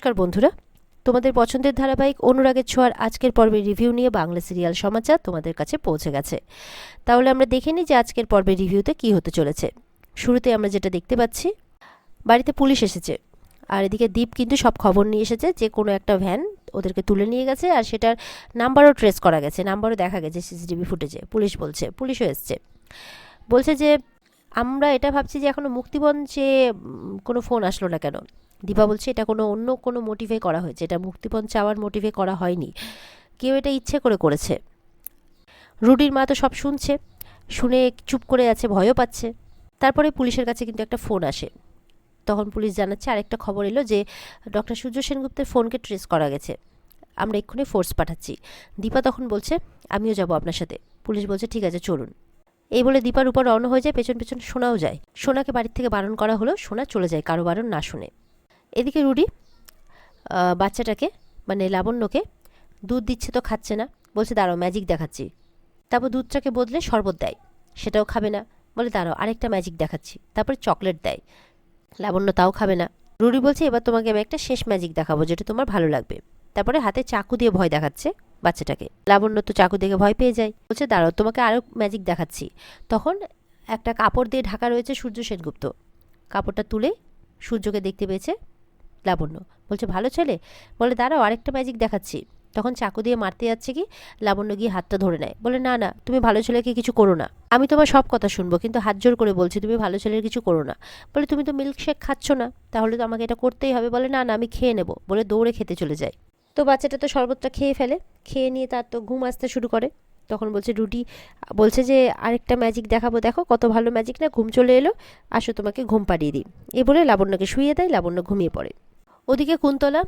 নমস্কার বন্ধুরা। তোমাদের পছন্দের ধারাবাহিক অনুরাগের ছোঁয়ার আজকের পর্বের রিভিউ নিয়ে বাংলা সিরিয়াল সমাচার তোমাদের কাছে পৌঁছে গেছে। তাহলে আমরা দেখে নিই যে আজকের পর্বের রিভিউতে কী হতে চলেছে। শুরুতে আমরা যেটা দেখতে পাচ্ছি, বাড়িতে পুলিশ এসেছে। আর এদিকে দ্বীপ কিন্তু সব খবর নিয়ে এসেছে যে কোনো একটা ভ্যান ওদেরকে তুলে নিয়ে গেছে আর সেটার নাম্বারও ট্রেস করা গেছে, নাম্বারও দেখা গেছে সিসিটিভি ফুটেজে। পুলিশ বলছে, পুলিশও এসছে। বলছে যে, আমরা এটা ভাবছি যে এখনও মুক্তিপঞ্চে যে কোনো ফোন আসলো না কেন। দীপা বলছে, এটা কোনো অন্য কোনো মোটিভে করা হয়েছে, এটা মুক্তিপণ চাওয়ার মোটিভে করা হয়নি। কেউ এটা ইচ্ছে করে করেছে। রুডির মা তো সব শুনছে, শুনে চুপ করে আছে, ভয়ও পাচ্ছে। তারপরে পুলিশের কাছে কিন্তু একটা ফোন আসে। তখন পুলিশ জানাচ্ছে, আরেকটা খবর এলো যে, ডক্টর সূর্য সেনগুপ্তের ফোনকে ট্রেস করা গেছে। আমরা এক্ষুনি ফোর্স পাঠাচ্ছি। দীপা তখন বলছে, আমিও যাব আপনার সাথে। পুলিশ বলছে, ঠিক আছে, চলুন। এই বলে দীপার উপর রওনা হয়ে যায়, পেছন পেছন সোনাও যায়। সোনাকে বাড়ির থেকে বারণ করা হলো, সোনা চলে যায় কারও বারণ না শুনে। এদিকে রুডি বাচ্চাটাকে মানে লাবণ্যকে দুধ দিচ্ছে তো খাচ্ছে না। বলছে, দাঁড়াও ম্যাজিক দেখাচ্ছি। তারপর দুধটাকে বদলে শরবত দেয়। সেটাও খাবে না। বলে, দাঁড়াও, আরেকটা ম্যাজিক দেখাচ্ছি। তারপর চকলেট দেয়। লাবণ্য তাও খাবে না। রুডি বলছে, এবার তোমাকে আমি একটা শেষ ম্যাজিক দেখাবো, যেটা তোমার ভালো লাগবে। তারপরে হাতে চাকু দিয়ে ভয় দেখাচ্ছে বাচ্চাটাকে। লাবণ্য তো চাকু দেখে ভয় পেয়ে যায়। বলছে, দাঁড়াও, তোমাকে আরও ম্যাজিক দেখাচ্ছি। তখন একটা কাপড় দিয়ে ঢাকা রয়েছে সূর্য সেনগুপ্ত। কাপড়টা তুলে সূর্যকে দেখতে পেয়েছে লাবণ্য বলছে, ভালো ছেলে? বলে, দাঁড়াও, আরেকটা ম্যাজিক দেখাচ্ছি। তখন চাকু দিয়ে মারতে যাচ্ছে কি? লাবণ্য গিয়ে হাতটা ধরে নেয়। বলে, না না, তুমি ভালো ছেলেকে কিছু করো না। আমি তোমার সব কথা শুনব, কিন্তু হাত জোর করে বলছি, তুমি ভালো ছেলের কিছু করো না। বলে, তুমি তো মিল্কশেক খাচ্ছ না, তাহলে তো আমাকে এটা করতেই হবে। বলে, না না, আমি খেয়ে নেব। বলে, দৌড়ে খেতে চলে যায়। তো বাচ্চাটা তো শরবতটা খেয়ে ফেলে। খেয়ে নিয়ে তার তো ঘুম আসতে শুরু করে। তখন বলছে, রুটি, বলছে যে, আরেকটা ম্যাজিক দেখাবো। দেখো, কত ভালো ম্যাজিক না, ঘুম চলে এলো। আসো তোমাকে ঘুম পাড়িয়ে দিই। এ বলে, লাবণ্যকে শুয়ে দেয়, লাবণ্য ঘুমিয়ে পড়ে। ওদিকে কুন্তলা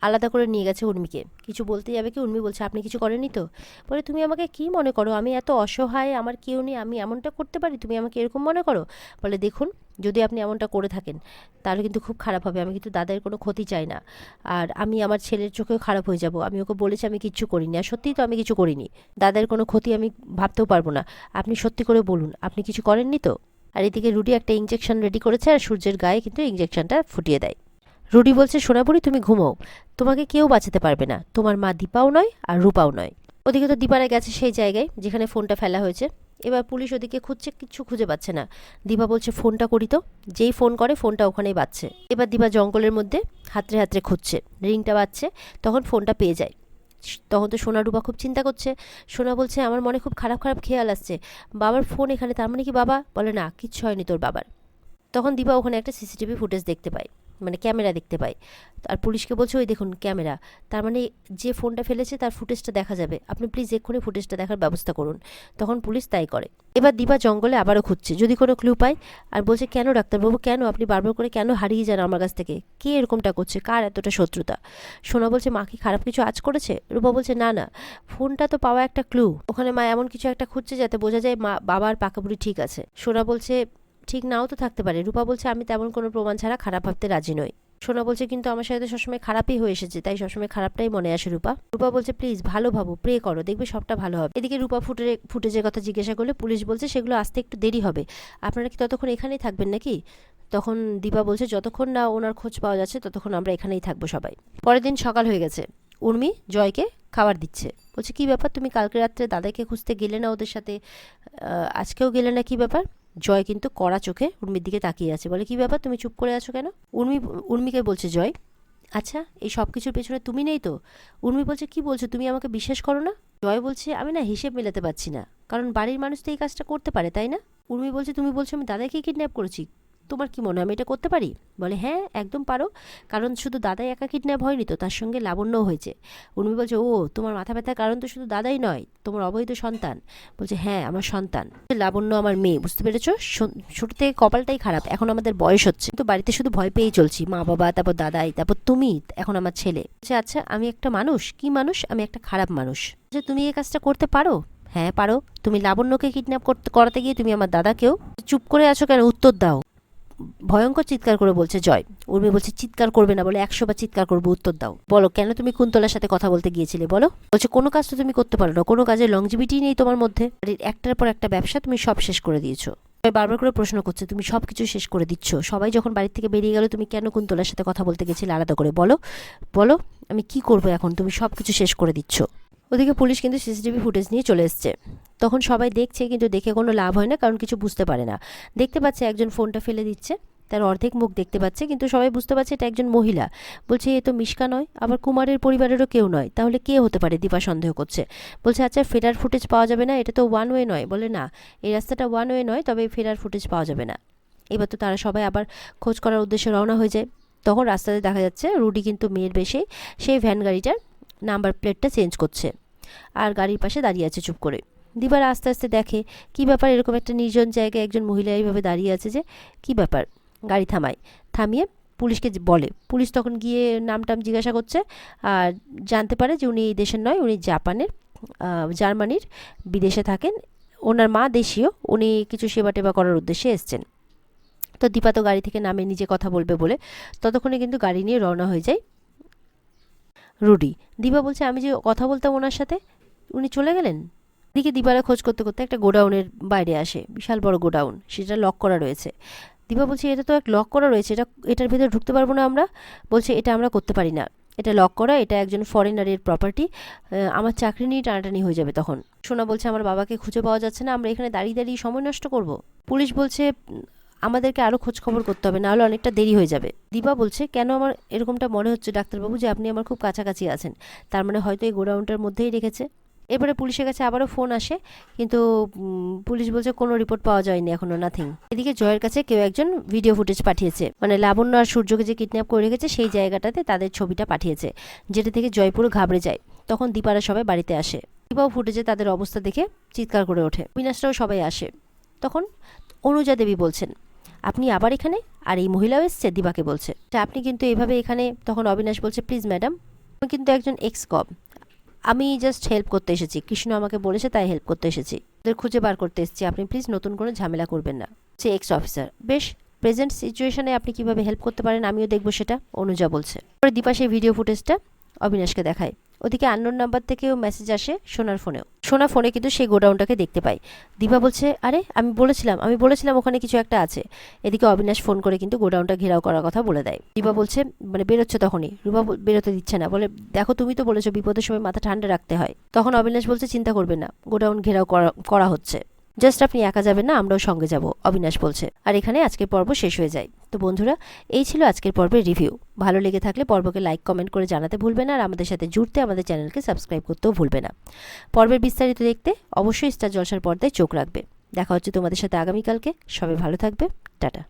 আলাদা করে নিয়ে গেছে উর্মিকে। কিছু বলতে যাবে কি? উর্মি বলছে, আপনি কিছু করেননি তো? বলে, তুমি আমাকে কি মনে করো? আমি এত অসহায়, আমার কেউ নেই, আমি এমনটা করতে পারি? তুমি আমাকে এরকম মনে করো? বলে, দেখুন, যদি আপনি এমনটা করে থাকেন, তাহলে কিন্তু খুব খারাপ হবে। আমি কিন্তু দাদার কোনো ক্ষতি চাই না। আর আমি আমার ছেলের চোখেও খারাপ হয়ে যাব। আমি ওকে বলেছি আমি কিচ্ছু করিনি। আর সত্যিই তো আমি কিছু করিনি। দাদার কোনো ক্ষতি আমি ভাবতেও পারব না। আপনি সত্যি করে বলুন, আপনি কিছু করেননি তো? আর এদিকে রুডি একটা ইঞ্জেকশন রেডি করেছে আর সূর্যের গায়ে কিন্তু ইঞ্জেকশনটা ফুটিয়ে দেয়। রুডি বলছে, সোনাপুরি, তুমি ঘুমো তোমাকে কেউ বাঁচাতে পারবে না। তোমার মা দীপাও নয় আর রূপাও নয়। ওদিকে তো দীপারা গেছে সেই জায়গায় যেখানে ফোনটা ফেলা হয়েছে। এবার পুলিশ ওদিকে খুঁজছে কিচ্ছু খুঁজে পাচ্ছে না। দীপা বলছে, ফোনটা করি তো। যেই ফোন করে, ফোনটা ওখানেই বাজছে। এবার দীপা জঙ্গলের মধ্যে হাতড়ে হাতরে খুঁজছে। রিংটা বাজছে, তখন ফোনটা পেয়ে যায়। তখন তো সোনা, রূপা খুব চিন্তা করছে। সোনা বলছে, আমার মনে খুব খারাপ খারাপ খেয়াল আসছে। বাবার ফোন এখানে, তার মানে কি বাবা? বলে, না, কিচ্ছু হয়নি তোর বাবার। তখন দীপা ওখানে একটা সিসিটিভি ফুটেজ দেখতে পায়। মানে ক্যামেরা দেখতে পায় আর পুলিশকে বলছে, ওই দেখুন ক্যামেরা। তার মানে যে ফোনটা ফেলেছে, তার ফুটেজটা দেখা যাবে। আপনি প্লিজ এক্ষুনি ফুটেজটা দেখার ব্যবস্থা করুন। তখন পুলিশ তাই করে। এবার দীপা জঙ্গলে আবারও খুঁজছে। যদি কোনো ক্লু পায়, আর বলছে, কেন ডাক্তারবাবু, কেন আপনি বারবার করে কেন হারিয়ে যান আমার কাছ থেকে? কে এরকমটা করছে? কার এতটা শত্রুতা? সোনা বলছে, মা কি খারাপ কিছু আজ করেছে? রূপা বলছে, না না। ফোনটা তো পাওয়া একটা ক্লু ওখানে মা এমন কিছু একটা খুঁজছে যাতে বোঝা যায় মা, বাবার পাকাপুরি ঠিক আছে। সোনা বলছে ঠিক নাও তো থাকতে পারে। রূপা বলছে, আমি তেমন কোনো প্রমাণ ছাড়া খারাপ ভাবতে রাজি নই। সোনা বলছে, কিন্তু আমার সাথে সবসময় খারাপই হয়ে এসেছে, তাই সবসময় খারাপটাই মনে আসে রূপা। রূপা বলছে, প্লিজ, ভালো ভাবো, প্রে করো, দেখবে সবটা ভালো হবে। এদিকে রূপা ফুটে ফুটেজের কথা জিজ্ঞাসা করলে পুলিশ বলছে, সেগুলো আসতে একটু দেরি হবে। আপনারা কি ততক্ষণ এখানেই থাকবেন নাকি? তখন দীপা বলছে, যতক্ষণ না ওনার খোঁজ পাওয়া যাচ্ছে, ততক্ষণ আমরা এখানেই থাকব সবাই। পরের দিন সকাল হয়ে গেছে। উর্মি জয়কে খাবার দিচ্ছে। বলছে, কি ব্যাপার? তুমি কালকে রাত্রে দাদাকে খুঁজতে গেলে না ওদের সাথে? আজকেও গেলে না কি ব্যাপার? জয় কিন্তু কড়া চোখে উর্মির দিকে তাকিয়ে আছে। বলে, কি ব্যাপার? তুমি চুপ করে আছো কেন? উর্মি, উর্মিকে বলছে, জয় আচ্ছা এই সব কিছুর পেছনে তুমি নেই তো? উর্মি বলছে, কি বলছো? তুমি আমাকে বিশ্বাস করো না? জয় বলছে, আমি না হিসেব মেলাতে পারছি না, কারণ বাড়ির মানুষ তো এই কাজটা করতে পারে, তাই না? উর্মি বলছে, তুমি বলছো আমি দাদাকে কিডন্যাপ করেছি তোমার কি মনে হয় আমি এটা করতে পারি? বলে হ্যাঁ একদম পারো। কারণ শুধু দাদাই একা কিডন্যাপ হয়নি তো, তার সঙ্গে লাবণ্যও হয়েছে। উর্মি বলছে, ও, তোমার মাথা ব্যথার কারণ তো শুধু দাদাই নয়, তোমার অবৈধ সন্তান। বলছে হ্যাঁ আমার সন্তান। লাবণ্য আমার মেয়ে, বুঝতে পেরেছ? ছোট থেকে কপালটাই খারাপ, এখন আমাদের বয়স হচ্ছে। কিন্তু বাড়িতে শুধু ভয় পেয়েই চলছি মা বাবা তারপর দাদাই, তারপর তুমি, এখন আমার ছেলে। আচ্ছা আমি একটা মানুষ, কি মানুষ? আমি একটা খারাপ মানুষ। যে তুমি এই কাজটা করতে পারো? হ্যাঁ পারো। তুমি লাবণ্যকে কিডন্যাপ করতে, করাতে গিয়ে তুমি আমার দাদাকেও চুপ করে আছো কেন? উত্তর দাও। ভয়ঙ্কর চিৎকার করে বলছে, জয়। উর্মি বলছে, চিৎকার করবে না। বলে, একশো বার চিৎকার করব, উত্তর দাও। বলো, কেন তুমি কুন্তলার সাথে কথা বলতে গিয়েছিলে? বলো। বলছে, কোনো কাজ তো তুমি করতে পারো না। কোনো কাজের লংজিবিটি নেই তোমার মধ্যে। একটার পর একটা ব্যবসা তুমি সব শেষ করে দিয়েছ। বারবার করে প্রশ্ন করছে, তুমি সব কিছু শেষ করে দিচ্ছ? সবাই যখন বাড়ির থেকে বেরিয়ে গেল, তুমি কেন কুন্তলার সাথে কথা বলতে গেছিলে? আলাদা করে। বলো বলো, আমি কি করব এখন? তুমি সব কিছু শেষ করে দিচ্ছ। ওদিকে পুলিশ কিন্তু সিসিটিভি ফুটেজ নিয়ে চলে এসছে। তখন সবাই দেখছে কিন্তু দেখে কোনো লাভ হয় না, কারণ কিছু বুঝতে পারে না। দেখতে পাচ্ছে একজন ফোনটা ফেলে দিচ্ছে, তার অর্ধেক মুখ দেখতে পাচ্ছে, কিন্তু সবাই বুঝতে পারছে এটা একজন মহিলা। বলছে, এ তো মিশকা নয়, আবার কুমারের পরিবারেরও কেউ নয়। তাহলে কে হতে পারে? দীপা সন্দেহ করছে। বলছে আচ্ছা ফেরার ফুটেজ পাওয়া যাবে না, এটা তো ওয়ান ওয়ে নয়। বলে, না, এই রাস্তাটা ওয়ান ওয়ে নয়, তবে ফেরার ফুটেজ পাওয়া যাবে না। এবার তো তারা সবাই আবার খোঁজ করার উদ্দেশ্যে রওনা হয়ে যায়। তখন রাস্তাতে দেখা যাচ্ছে, রুডি কিন্তু মেয়ের বেশে, সেই ভ্যান গাড়িটার নাম্বার প্লেটটা চেঞ্জ করছে। আর গাড়ির পাশে দাঁড়িয়ে আছে চুপ করে। দিবার আস্তে আস্তে দেখে, কি ব্যাপার এরকম একটা নির্জন জায়গায় একজন মহিলা এইভাবে দাঁড়িয়ে আছে যে, কি ব্যাপার? গাড়ি থামায়। থামিয়ে পুলিশকে বলে। পুলিশ তখন গিয়ে নাম টাম জিজ্ঞাসা করছে আর জানতে পারে যে উনি এই দেশের নয়, উনি জাপানের জার্মানির, বিদেশে থাকেন। ওনার মা দেশীয়, উনি কিছু সেবা টেবা করার উদ্দেশ্যে এসছেন। তো দীপা তো গাড়ি থেকে নামে নিজে কথা বলবে বলে ততক্ষণে কিন্তু গাড়ি নিয়ে রওনা হয়ে যায়। রুডি। দিবা বলছে আমি যে কথা বলতাম ওনার সাথে উনি চলে গেলেন? দিকে দীপারা খোঁজ করতে করতে একটা গোডাউনের বাইরে আসে বিশাল বড় গোডাউন সেটা লক করা রয়েছে। দিবা বলছে এটা তো এক লক করা রয়েছে এটা এটার ভেতরে ঢুকতে পারব না আমরা? বলছে এটা আমরা করতে পারি না। এটা লক করা এটা একজন ফরেনারের প্রপার্টি আমার চাকরি নিয়ে টানাটানি হয়ে যাবে তখন। সোনা বলছে আমার বাবাকে খুঁজে পাওয়া যাচ্ছে না আমরা এখানে দাঁড়িয়ে দাঁড়িয়ে সময় নষ্ট করব? পুলিশ বলছে "উম, আমাদেরকে আরও খোঁজ খবর করতে হবে, নাহলে অনেকটা দেরি হয়ে যাবে। দীপা বলছে, কেন আমার এরকমটা মনে হচ্ছে ডাক্তারবাবু যে আপনি আমার খুব কাছাকাছি আছেন? তার মানে হয়তো এই গোডাউনটার মধ্যেই রেখেছে। এবারে পুলিশের কাছে আবারও ফোন আসে, কিন্তু পুলিশ বলছে, কোনো রিপোর্ট পাওয়া যায়নি এখনও নাথিং এদিকে জয়ের কাছে কেউ একজন ভিডিও ফুটেজ পাঠিয়েছে। মানে লাবণ্য আর সূর্যকে যে কিডন্যাপ করে রেখেছে, সেই জায়গাটাতে তাদের ছবিটা পাঠিয়েছে, যেটা থেকে জয় পুরো ঘাবড়ে যায়। তখন দীপারা সবাই বাড়িতে আসে। দীপাও ফুটেজে তাদের অবস্থা দেখে চিৎকার করে ওঠে। বিনাশরাও সবাই আসে। তখন অনুজা দেবী বলছেন আপনি আবার এখানে? আর এই মহিলাও এসছে, দিবাকে বলছে। "তা আপনি কিন্তু এভাবে এখানে, তখন অবিনাশ বলছে প্লিজ ম্যাডাম আমি কিন্তু একজন এক্স কব আমি জাস্ট হেল্প করতে এসেছি। কৃষ্ণ আমাকে বলেছে, তাই হেল্প করতে এসেছি। ওদের খুঁজে বার করতে এসেছি। আপনি প্লিজ নতুন কোনো ঝামেলা করবেন না। সে এক্স অফিসার বেশ প্রেজেন্ট সিচুয়েশনে আপনি কীভাবে হেল্প করতে পারেন? আমিও দেখব সেটা, অনুজা বলছে। পরে দীপা সেই ভিডিও ফুটেজটা অবিনাশকে দেখায়। ওদিকে আননোন নাম্বার থেকেও মেসেজ আসে সোনার ফোনেও। সোনা ফোনে কিন্তু সেই গোডাউনটাকে দেখতে পাই দীপা বলছে, আরে, আমি বলেছিলাম আমি বলেছিলাম ওখানে কিছু একটা আছে। এদিকে অবিনাশ ফোন করে কিন্তু গোডাউনটা ঘেরাও করার কথা বলে দেয়। দীপা বলছে মানে বেরোচ্ছে তখনই। রূপা বেরোতে দিচ্ছে না। বলে, দেখো, তুমি তো বলেছ বিপদের সময় মাথা ঠান্ডা রাখতে হয়। তখন অবিনাশ বলছে, চিন্তা করবে না। গোডাউন ঘেরাও করা করা হচ্ছে। জাস্ট আপনি একা যাবেন না, আমরাও সঙ্গে যাব, অবিনাশ বলছে। আর এখানে আজকের পর্ব শেষ হয়ে যায়। তো বন্ধুরা, এই ছিল আজকের পর্বের রিভিউ। ভালো লেগে থাকলে পর্বকে লাইক, কমেন্ট করে জানাতে ভুলবে না, আর আমাদের সাথে জুড়তে আমাদের চ্যানেলকে সাবস্ক্রাইব করতেও ভুলবে না। পর্বের বিস্তারিত দেখতে অবশ্যই স্টার জলসার পর্দায় চোখ রাখবে। দেখা হচ্ছে তোমাদের সাথে আগামীকালকে। সবাই ভালো থাকবে। টাটা।